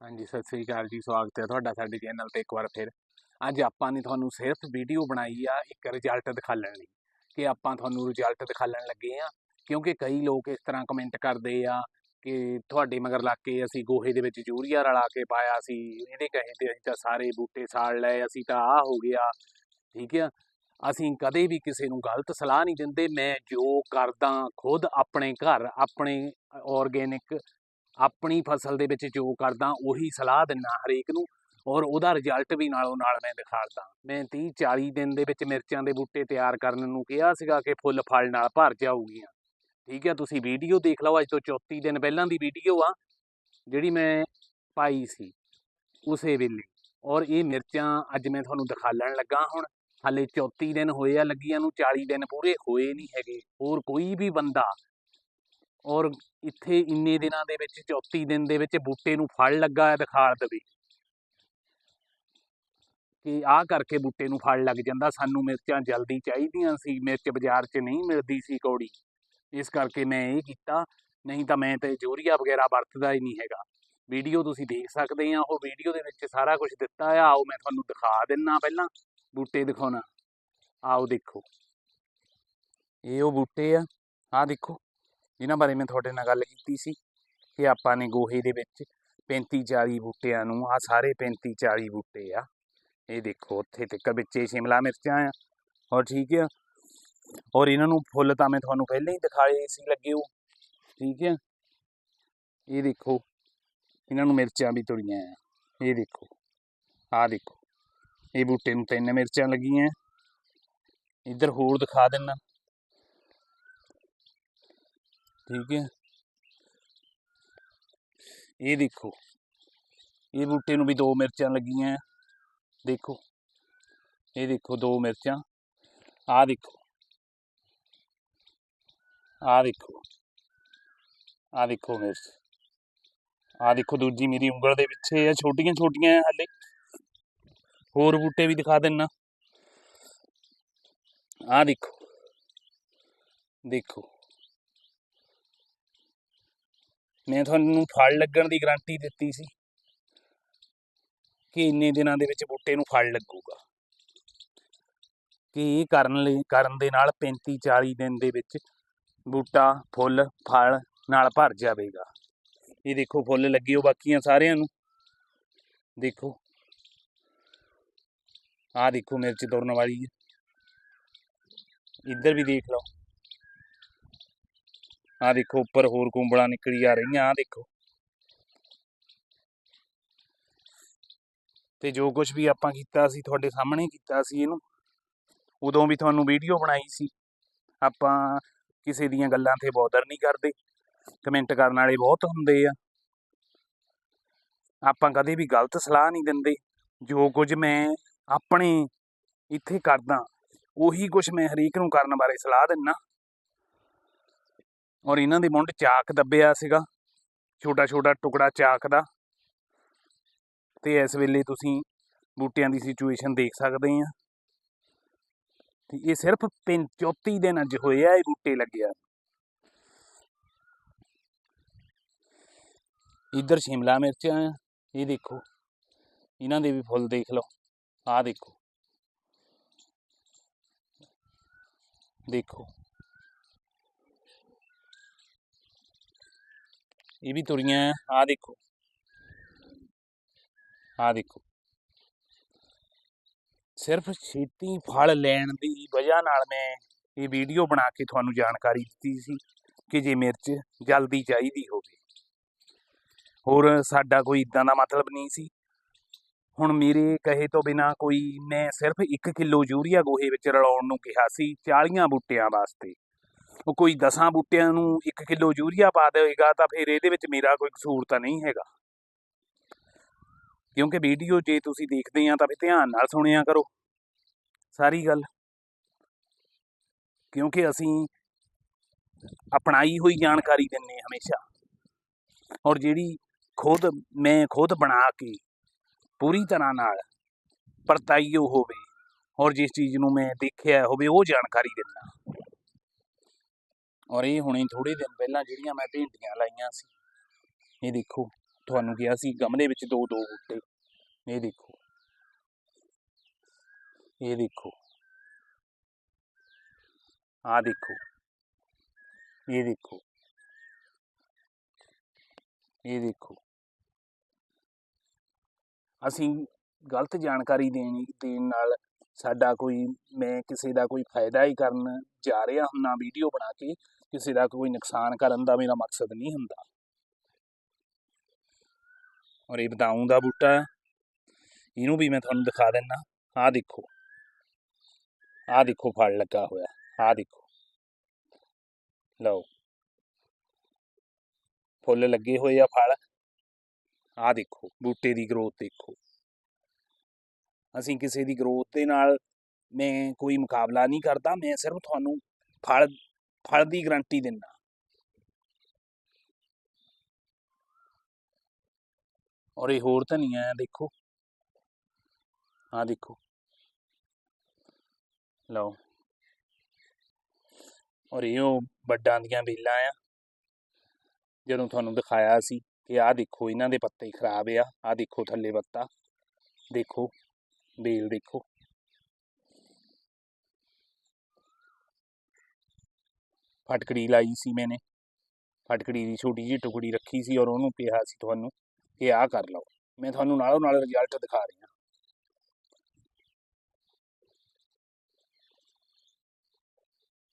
ਹਾਂਜੀ, ਸਤਿ ਸ੍ਰੀ ਅਕਾਲ ਜੀ, ਸਵਾਗਤ ਹੈ ਤੁਹਾਡਾ ਸਾਡੇ ਚੈਨਲ ਤੇ ਇੱਕ ਵਾਰ ਫਿਰ। ਅੱਜ ਆਪਾਂ ਨੇ ਤੁਹਾਨੂੰ ਸਿਰਫ ਵੀਡੀਓ ਬਣਾਈ ਆ ਇੱਕ ਰਿਜ਼ਲਟ ਦਿਖਾਲਣ ਲਈ। ਕਿ ਆਪਾਂ ਤੁਹਾਨੂੰ ਰਿਜ਼ਲਟ ਦਿਖਾਲਣ ਲੱਗੇ ਆ, ਕਿਉਂਕਿ ਕਈ ਲੋਕ ਇਸ ਤਰ੍ਹਾਂ ਕਮੈਂਟ ਕਰਦੇ ਆ ਕਿ ਤੁਹਾਡੇ ਮਗਰ ਲੱਗ ਕੇ ਅਸੀਂ ਗੋਹੇ ਦੇ ਵਿੱਚ ਯੂਰੀਆ ਰਲਾ ਕੇ ਪਾਇਆ ਸੀ ਇਹਦੇ ਕਹੇ ਤੇ ਅਸੀਂ ਤਾਂ ਸਾਰੇ ਬੂਟੇ ਸਾੜ ਲਏ, ਅਸੀਂ ਤਾਂ ਆਹ ਹੋ ਗਿਆ, ਠੀਕ ਆ? ਅਸੀਂ ਕਦੇ ਵੀ ਕਿਸੇ ਨੂੰ ਗਲਤ ਸਲਾਹ ਨਹੀਂ ਦਿੰਦੇ, ਮੈਂ ਜੋ ਕਰਦਾ ਖੁਦ ਆਪਣੇ ਘਰ, ਆਪਣੇ ਆਰਗੇਨਿਕ ਆਪਣੀ ਫਸਲ ਦੇ ਵਿੱਚ ਜੋ ਕਰਦਾ, ਉਹੀ ਸਲਾਹ ਦਿੰਨਾ ਹਰੇਕ ਨੂੰ ਔਰ ਉਹਦਾ ਰਿਜ਼ਲਟ ਵੀ ਨਾਲੋਂ ਨਾਲ ਮੈਂ ਦਿਖਾੜਦਾ। ਮੈਂ 30 40 ਦਿਨ ਦੇ ਵਿੱਚ ਮਿਰਚਾਂ ਦੇ ਬੂਟੇ ਤਿਆਰ ਕਰਨ ਨੂੰ ਕਿਹਾ ਸੀਗਾ ਕਿ ਫੁੱਲ ਫਲ ਨਾਲ ਭਰ ਜਾਊਗੀਆਂ। ਠੀਕ ਹੈ, ਤੁਸੀਂ ਵੀਡੀਓ ਦੇਖ ਲਓ, ਅੱਜ ਤੋਂ 34 ਦਿਨ ਪਹਿਲਾਂ ਦੀ ਵੀਡੀਓ ਆ, ਜਿਹੜੀ ਮੈਂ ਪਾਈ ਸੀ ਉਸੇ ਵੇਲੇ। ਔਰ ਇਹ ਮਿਰਚਾਂ ਅੱਜ ਮੈਂ ਤੁਹਾਨੂੰ ਦਿਖਾਲਣ ਲੱਗਾ ਹੁਣ। ਹਾਲੇ 34 ਦਿਨ ਹੋਏ ਆ, ਲੱਗੀਆਂ ਨੂੰ 40 ਦਿਨ ਪੂਰੇ ਹੋਏ ਨਹੀਂ ਹੈਗੇ। ਹੋਰ ਕੋਈ ਵੀ ਬੰਦਾ ਔਰ ਇੱਥੇ ਇੰਨੇ ਦਿਨਾਂ ਦੇ ਵਿੱਚ 34 ਦਿਨ ਦੇ ਵਿੱਚ ਬੂਟੇ ਨੂੰ ਫਲ ਲੱਗਾ ਹੈ ਦਿਖਾਲ ਦੇਵੇ। ਕਿ ਆਹ ਕਰਕੇ ਬੂਟੇ ਨੂੰ ਫਲ ਲੱਗ ਜਾਂਦਾ, ਸਾਨੂੰ ਮਿਰਚਾਂ ਜਲਦੀ ਚਾਹੀਦੀਆਂ ਸੀ, ਮਿਰਚ ਬਾਜ਼ਾਰ 'ਚ ਨਹੀਂ ਮਿਲਦੀ ਸੀ ਕੌੜੀ। ਇਸ ਕਰਕੇ ਮੈਂ ਇਹ ਕੀਤਾ, ਨਹੀਂ ਤਾਂ ਮੈਂ ਤੇ ਜੋਰੀਆ ਵਗੈਰਾ ਵਰਤਦਾ ਹੀ ਨਹੀਂ ਹੈਗਾ। ਵੀਡੀਓ ਤੁਸੀਂ ਦੇਖ ਸਕਦੇ ਆ, ਉਹ ਵੀਡੀਓ ਦੇ ਵਿੱਚ ਸਾਰਾ ਕੁਝ ਦਿੱਤਾ ਆ, ਆਓ ਮੈਂ ਤੁਹਾਨੂੰ ਦਿਖਾ ਦਿੰਨਾ ਪਹਿਲਾਂ ਬੂਟੇ ਦਿਖਾਉਣਾ। ਆਓ ਦੇਖੋ। ਇਹ ਉਹ ਬੂਟੇ ਆ, ਆਹ ਦੇਖੋ। ਜਿਨ੍ਹਾਂ ਬਾਰੇ ਮੈਂ ਤੁਹਾਡੇ ਨਾਲ ਗੱਲ ਕੀਤੀ ਸੀ ਕਿ ਆਪਾਂ ਨੇ ਗੋਹੇ ਦੇ ਵਿੱਚ 35 40 ਬੂਟਿਆਂ ਨੂੰ ਆ ਸਾਰੇ 35 40 ਬੂਟੇ ਆ, ਇਹ ਦੇਖੋ ਉੱਥੇ ਤੱਕ ਵਿੱਚ ਸ਼ਿਮਲਾ ਮਿਰਚਾਂ ਆ ਔਰ ਠੀਕ ਆ। ਔਰ ਇਹਨਾਂ ਨੂੰ ਫੁੱਲ ਤਾਂ ਮੈਂ ਤੁਹਾਨੂੰ ਪਹਿਲਾਂ ਹੀ ਦਿਖਾਏ ਸੀ ਲੱਗੇ ਉਹ ਠੀਕ ਆ। ਇਹ ਦੇਖੋ, ਇਹਨਾਂ ਨੂੰ ਮਿਰਚਾਂ ਵੀ ਤੁਰੀਆਂ ਆ, ਇਹ ਦੇਖੋ, ਆਹ ਦੇਖੋ, ਇਹ ਬੂਟੇ ਨੂੰ ਤਿੰਨ ਮਿਰਚਾਂ ਲੱਗੀਆਂ ਇੱਧਰ ਹੋਰ ਦਿਖਾ ਦਿੰਨਾ ਠੀਕ ਹੈ ਇਹ ਦੇਖੋ ਇਹ ਬੂਟੇ ਨੂੰ ਵੀ ਦੋ ਮਿਰਚਾਂ ਲੱਗੀਆਂ ਹੈ। ਦੇਖੋ ਇਹ ਦੇਖੋ ਦੋ ਮਿਰਚਾਂ ਆਹ ਦੇਖੋ ਆਹ ਦੇਖੋ ਆਹ ਦੇਖੋ ਮਿਰਚ ਆਹ ਦੇਖੋ ਦੂਜੀ ਮੇਰੀ ਉਂਗਲ ਦੇ ਪਿੱਛੇ ਆ ਛੋਟੀਆਂ ਛੋਟੀਆਂ ਆ ਹਲੇ ਹੋਰ ਬੂਟੇ ਵੀ ਦਿਖਾ ਦਿੰਨਾ ਆਹ ਦੇਖੋ ਦੇਖੋ ਮੈਂ ਤੁਹਾਨੂੰ ਫਲ ਲੱਗਣ ਦੀ ਗਾਰੰਟੀ ਦਿੱਤੀ ਸੀ ਕਿ ਇੰਨੇ ਦਿਨਾਂ ਦੇ ਵਿੱਚ ਬੂਟੇ ਨੂੰ ਫਲ ਲੱਗੂਗਾ। ਕਿ ਇਹ ਕਰਨ ਲਈ, ਕਰਨ ਦੇ ਨਾਲ 35 40 ਦਿਨ ਦੇ ਵਿੱਚ ਬੂਟਾ, ਫੁੱਲ, ਫਲ ਨਾਲ ਭਰ ਜਾਵੇਗਾ। ਇਹ ਦੇਖੋ ਫੁੱਲ ਲੱਗੇ ਹੋ ਬਾਕੀਆਂ ਸਾਰਿਆਂ ਨੂੰ। ਦੇਖੋ। ਆਹ ਦੇਖੋ ਮਿਰਚ ਤੁਰਨ ਵਾਲੀ ਹੈ। ਇੱਧਰ ਵੀ ਦੇਖ ਲਓ। ਆਹ ਦੇਖੋ, ਉੱਪਰ ਹੋਰ ਕੁੰਬਲਾਂ ਨਿਕਲੀ ਆ ਰਹੀਆਂ, ਆਹ ਦੇਖੋ। ਤੇ ਜੋ ਕੁਝ ਵੀ ਆਪਾਂ ਕੀਤਾ ਸੀ, ਤੁਹਾਡੇ ਸਾਹਮਣੇ ਕੀਤਾ ਸੀ ਇਹਨੂੰ, ਉਦੋਂ ਵੀ ਤੁਹਾਨੂੰ ਵੀਡੀਓ ਬਣਾਈ ਸੀ। ਆਪਾਂ ਕਿਸੇ ਦੀਆਂ ਗੱਲਾਂ ਤੇ ਬੌਦਰ ਨਹੀਂ ਕਰਦੇ, ਕਮੈਂਟ ਕਰਨ ਵਾਲੇ ਬਹੁਤ ਹੁੰਦੇ ਆ। ਆਪਾਂ ਕਦੇ ਵੀ ਗਲਤ ਸਲਾਹ ਨਹੀਂ ਦਿੰਦੇ। ਜੋ ਕੁਝ ਮੈਂ ਆਪਣੇ ਇੱਥੇ ਕਰਦਾ, ਉਹੀ ਕੁਝ ਮੈਂ ਹਰੇਕ ਨੂੰ ਕਰਨ ਬਾਰੇ ਸਲਾਹ ਦਿੰਨਾ। ਔਰ ਇਹਨਾਂ ਦੇ ਮੁੰਡ ਚਾਕ ਦੱਬਿਆ ਸੀਗਾ ਛੋਟਾ ਛੋਟਾ ਟੁਕੜਾ ਚਾਕ ਦਾ ਤੇ ਇਸ ਵੇਲੇ ਤੁਸੀਂ ਬੂਟਿਆਂ ਦੀ ਸਿਚੁਏਸ਼ਨ ਦੇਖ ਸਕਦੇ ਆ। ਤੇ ਇਹ ਸਿਰਫ 34 ਦਿਨ ਅੱਜ ਹੋਏ ਆ ਇਹ ਬੂਟੇ ਲੱਗਿਆ। ਇੱਧਰ ਸ਼ਿਮਲਾ ਮਿਰਚਾਂ ਆ, ਇਹ ਦੇਖੋ। ਇਹਨਾਂ ਦੇ ਵੀ ਫੁੱਲ ਦੇਖ ਲਓ, ਆਹ ਦੇਖੋ। ਦੇਖੋ। ਇਹ ਵੀ ਤੁਰੀਆਂ ਆ ਦੇਖੋ। ਆਹ ਦੇਖੋ। ਸਿਰਫ ਛੇਤੀ ਫਲ ਲੈਣ ਦੀ ਵਜ੍ਹਾ ਨਾਲ ਮੈਂ ਇਹ ਵੀਡੀਓ ਬਣਾ ਕੇ ਤੁਹਾਨੂੰ ਜਾਣਕਾਰੀ ਦਿੱਤੀ ਸੀ ਕਿ ਜੇ ਮਿਰਚ ਜਲਦੀ ਚਾਹੀਦੀ ਹੋਵੇ। ਹੋਰ ਸਾਡਾ ਕੋਈ ਇਦਾਂ ਦਾ ਮਤਲਬ ਨਹੀਂ ਸੀ। ਹੁਣ ਮੇਰੇ ਕਹੇ ਤੋਂ ਬਿਨਾ ਕੋਈ, ਮੈਂ ਸਿਰਫ 1 ਕਿਲੋ ਯੂਰੀਆ ਗੋਹੇ ਵਿੱਚ ਰਲਾਉਣ ਨੂੰ ਕਿਹਾ ਸੀ 40 ਬੂਟਿਆਂ ਵਾਸਤੇ। ਕੋਈ 10 ਬੂਟਿਆਂ ਨੂੰ 1 ਕਿਲੋ ਯੂਰੀਆ ਪਾ ਦੇਵੇਗਾ ਤਾਂ ਫਿਰ ਇਹਦੇ ਵਿੱਚ ਮੇਰਾ ਕੋਈ ਕਸੂਰ ਤਾਂ ਨਹੀਂ ਹੈਗਾ। ਕਿਉਂਕਿ ਵੀਡੀਓ ਜੇ ਤੁਸੀਂ ਦੇਖਦੇ ਆ ਤਾਂ ਫਿਰ ਧਿਆਨ ਨਾਲ ਸੁਣਿਆ ਕਰੋ। ਸਾਰੀ ਗੱਲ। ਕਿਉਂਕਿ ਅਸੀਂ ਅਪਣਾਈ ਹੋਈ ਜਾਣਕਾਰੀ ਦਿੰਨੇ ਹਮੇਸ਼ਾ। ਔਰ ਜਿਹੜੀ ਖੁਦ, ਮੈਂ ਖੁਦ ਬਣਾ ਕੇ ਪੂਰੀ ਤਰ੍ਹਾਂ ਨਾਲ ਪਰਤਾਈਓ ਹੋਵੇ ਔਰ ਜਿਸ ਚੀਜ਼ ਨੂੰ ਮੈਂ ਦੇਖਿਆ ਹੋਵੇ ਉਹ ਜਾਣਕਾਰੀ ਦਿੰਦਾ ਔਰ ਇਹ ਹੁਣੇ ਥੋੜੇ ਦਿਨ ਪਹਿਲਾਂ ਜਿਹੜੀਆਂ ਮੈਂ ਭੇਂਡੀਆਂ ਲਾਈਆਂ ਸੀ, ਇਹ ਦੇਖੋ, ਤੁਹਾਨੂੰ ਕਿਹਾ ਸੀ ਗਮਲੇ ਵਿੱਚ ਦੋ ਦੋ ਬੂਟੇ, ਇਹ ਦੇਖੋ। ਇਹ ਦੇਖੋ। ਆਹ ਦੇਖੋ। ਇਹ ਦੇਖੋ। ਇਹ ਦੇਖੋ। ਅਸੀਂ ਗਲਤ ਜਾਣਕਾਰੀ ਦੇਣ ਦੇਣ ਨਾਲ ਸਾਡਾ ਕੋਈ, ਮੈਂ ਕਿਸੇ ਦਾ ਕੋਈ ਫਾਇਦਾ ਹੀ ਕਰਨ ਜਾ ਰਿਹਾ ਹੁੰਨਾ ਵੀਡੀਓ ਬਣਾ ਕੇ ਕਿਸੇ ਦਾ ਕੋਈ ਨੁਕਸਾਨ ਕਰਨ ਦਾ ਮੇਰਾ ਮਕਸਦ ਨਹੀਂ ਹੁੰਦਾ। ਔਰ ਇਹ ਬਦਾਊਂ ਦਾ ਬੂਟਾ ਇਹਨੂੰ ਵੀ ਮੈਂ ਤੁਹਾਨੂੰ ਦਿਖਾ ਦਿੰਨਾ। ਆਹ ਦੇਖੋ। ਆਹ ਦੇਖੋ ਫਲ ਲੱਗਾ ਹੋਇਆ। ਆਹ ਦੇਖੋ। ਲਓ। ਫੁੱਲ ਲੱਗੇ ਹੋਏ ਆ ਫਲ। ਆਹ ਦੇਖੋ। ਬੂਟੇ ਦੀ ਗਰੋਥ ਦੇਖੋ। ਅਸੀਂ ਕਿਸੇ ਦੀ ਗਰੋਥ ਦੇ ਨਾਲ ਮੈਂ ਕੋਈ ਮੁਕਾਬਲਾ ਨਹੀਂ ਕਰਦਾ, ਮੈਂ ਸਿਰਫ ਤੁਹਾਨੂੰ ਫਲ ਫਲ ਦੀ ਗਰੰਟੀ ਦਿੰਦਾ। ਔਰ ਇਹ ਹੋਰ ਧਨੀਆ ਹੈ, ਦੇਖੋ। ਆਹ ਦੇਖੋ। ਲਓ। ਔਰ ਇਹ ਉਹ ਵੱਡਾਂ ਦੀਆਂ ਬੇਲਾਂ ਆ। ਜਦੋਂ ਤੁਹਾਨੂੰ ਦਿਖਾਇਆ ਸੀ ਕਿ ਆਹ ਦੇਖੋ, ਇਹਨਾਂ ਦੇ ਪੱਤੇ ਖਰਾਬ ਆ, ਆਹ ਦੇਖੋ ਥੱਲੇ ਪੱਤਾ ਦੇਖੋ ਬੇਲ ਦੇਖੋ। ਫਟਕੜੀ ਲਾਈ ਸੀ ਮੈਨੇ। ਫਟਕੜੀ ਦੀ ਛੋਟੀ ਜਿਹੀ ਟੁਕੜੀ ਰੱਖੀ ਸੀ ਔਰ ਉਹਨੂੰ ਕਿਹਾ ਸੀ ਤੁਹਾਨੂੰ ਕਿ ਆਹ ਕਰ ਲਓ। ਮੈਂ ਤੁਹਾਨੂੰ ਨਾਲੋਂ ਨਾਲ ਰਿਜ਼ਲਟ ਦਿਖਾ ਰਿਹਾ।